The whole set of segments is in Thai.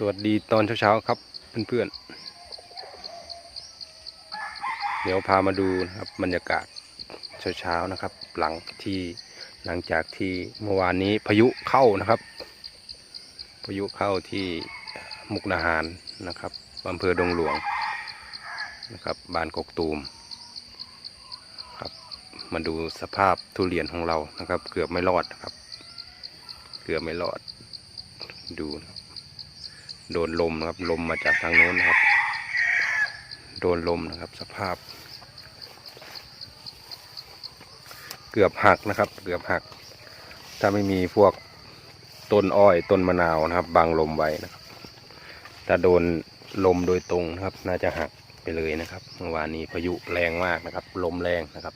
สวัสดีตอนเช้าๆครับเพื่อนๆ เดี๋ยวพามาดูนะครับบรรยากาศเช้าๆนะครับ หลังที่หลังจากที่เมื่อวานนี้พายุเข้านะครับ พายุเข้าที่มุกนาหารนะครับอำเภอดงหลวงนะครับบ้านกกตูมครับมาดูสภาพทุเรียนของเรานะครับ เกือบไม่รอดนะครับ เกือบไม่รอดดูนะครับ โดนลมนะครับ ลมมาจากทางโน้นนะครับ โดนลมนะครับ สภาพ เกือบหักนะครับ เกือบหัก ถ้าไม่มีพวกต้นอ้อยต้นมะนาวนะครับบังลมไว้นะครับถ้าโดนลมโดยตรงนะครับ น่าจะหักไปเลยนะครับ เมื่อวานนี้พายุแรงมากนะครับ ลมแรงนะครับ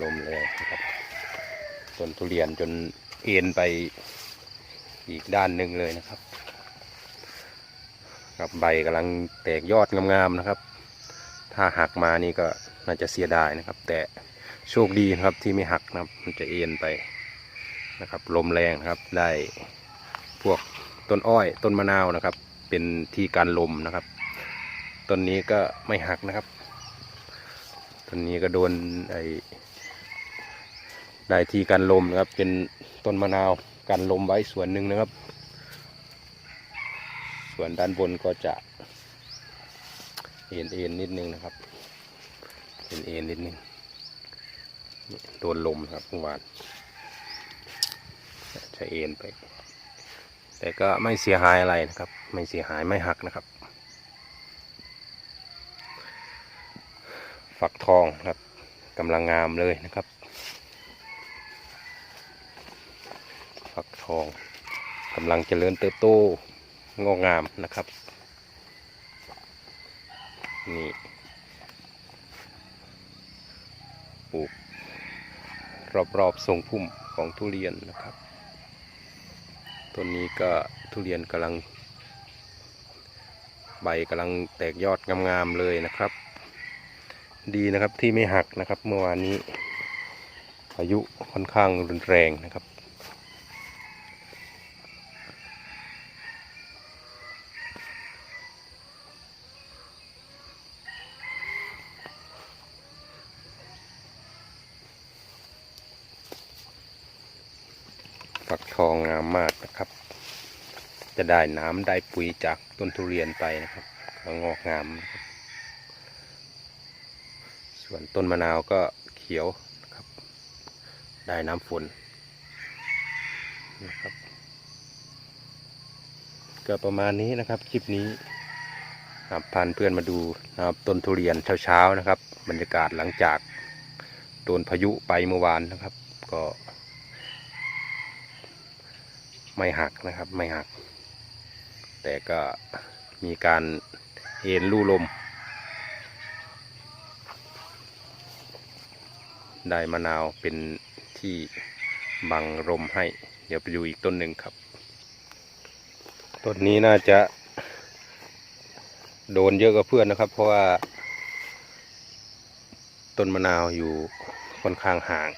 ลมแรงนะครับต้นทุเรียนจน เอ็นไปอีกด้านหนึ่งเลยนะครับ กับใบกำลังแตกยอดงามๆนะครับ ถ้าหักมานี่ก็น่าจะเสียดายนะครับ แต่โชคดีนะครับที่ไม่หักนะครับ มันจะเอ็นไปนะครับ ลมแรงนะครับได้พวกต้นอ้อยต้นมะนาวนะครับ เป็นที่การลมนะครับต้นนี้ก็ไม่หักนะครับต้นนี้ก็โดนไอ ได้ที่กันลมนะครับ เป็นต้นมะนาวกันลมไว้ส่วนหนึ่งนะครับ ส่วนด้านบนก็จะเอ็นเอ็นนิดนึงนะครับเอ็นเอ็นนิดนึงโดนลมครับเมื่อวานจะเอ็นไป แต่ก็ไม่เสียหายอะไรนะครับ ไม่เสียหายไม่หักนะครับ ฝักทองครับกำลังงามเลยนะครับ ฟักทองกำลังเจริญเติบโตงอกงามนะครับ นี่ปลูกรอบๆทรงพุ่มของทุเรียนนะครับต้นนี้ก็ทุเรียนกำลัง ใบกำลังแตกยอดงามๆเลยนะครับ ดีนะครับที่ไม่หักนะครับเมื่อวานนี้พายุค่อนข้างรุนแรงนะครับักทองงามมากนะครับ จะได้น้ำได้ปุ๋ยจากต้นทุเรียนไปนะครับก็งอกงาม ส่วนต้นมะนาวก็เขียวนะครับ ได้น้ำฝนนะครับก็ประมาณนี้นะครับคลิปนี้ครับพานเพื่อนมาดูนะครับต้นทุเรียนเช้าๆนะครับ บรรยากาศหลังจากโดนพายุไปเมื่อวานนะครับ ก็ ไม่หักนะครับไม่หัก แต่ก็มีการเอ็นลู่ลม ได้มะนาวเป็นที่บังลมให้ เดี๋ยวไปดูอีกต้นหนึ่งครับ ต้นนี้น่าจะโดนเยอะกว่าเพื่อนนะครับ เพราะว่า ต้นมะนาวอยู่ค่อนข้างห่าง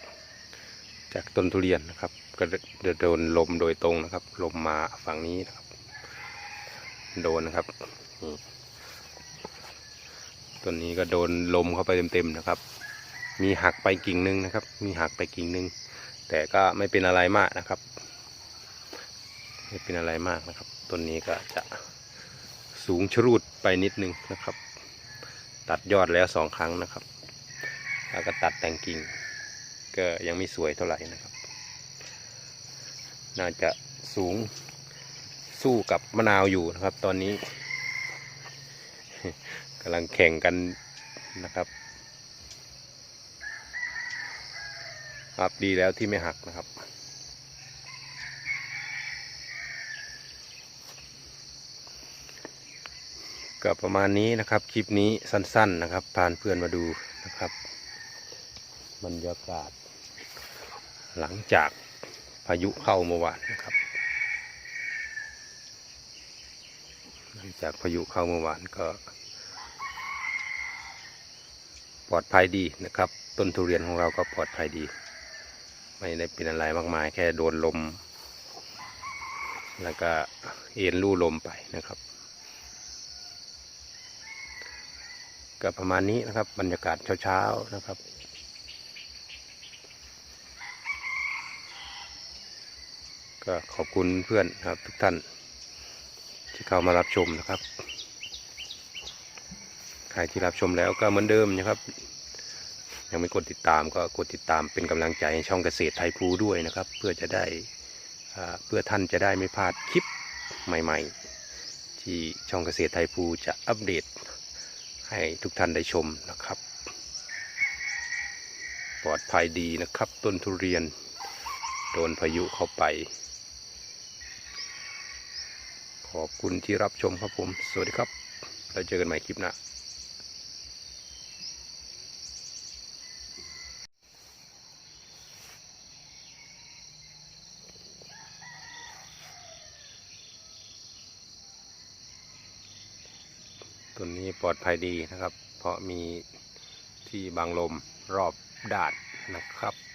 จากต้นทุเรียนนะครับ ก็จะโดนลมโดยตรงนะครับ ลมมาฝั่งนี้นะครับ โดนนะครับต้นนี้ก็โดนลมเข้าไปเต็มๆนะครับ มีหักไปกิ่งหนึ่งนะครับ มีหักไปกิ่งหนึ่งแต่ก็ไม่เป็นอะไรมากนะครับ ไม่เป็นอะไรมากนะครับ ต้นนี้ก็จะสูงชรูดไปนิดนึงนะครับ ตัดยอดแล้วสองครั้งนะครับ แล้วก็ตัดแต่งกิ่ง ก็ยังไม่สวยเท่าไหร่นะครับ น่าจะสูงสู้กับมะนาวอยู่นะครับ ตอนนี้กำลังแข่งกันนะครับครับดีแล้วที่ไม่หักนะครับ ก็ประมาณนี้นะครับ คลิปนี้สั้น ๆนะครับพานเพื่อนมาดูนะครับ บรรยากาศ หลังจาก พายุเข้าเมื่อวานนะครับ หลังจากพายุเข้าเมื่อวานก็ ปลอดภัยดีนะครับ ต้นทุเรียนของเราก็ปลอดภัยดี ไม่ได้เป็นอะไรมากมาย แค่โดนลม แล้วก็เอ็นลู่ลมไปนะครับ ก็ประมาณนี้นะครับบรรยากาศเช้าๆนะครับ ก็ขอบคุณเพื่อนนะครับ ทุกท่าน ที่เข้ามารับชมนะครับ ใครที่รับชมแล้วก็เหมือนเดิมนะครับ ยังไม่กดติดตามก็กดติดตามเป็นกำลังใจให้ช่องเกษตรไทยภูด้วยนะครับ เพื่อจะได้เพื่อท่านจะได้ไม่พลาดคลิปใหม่ ๆ ที่ช่องเกษตรไทยภูจะอัปเดต ให้ทุกท่านได้ชมนะครับ ปลอดภัยดีนะครับ ต้นทุเรียน โดนพายุเข้าไป ขอบคุณที่รับชมครับผม สวัสดีครับ เราเจอกันใหม่คลิปหน้าต้นนี้ปลอดภัยดีนะครับ เพราะมีที่บังลมรอบดานนะครับ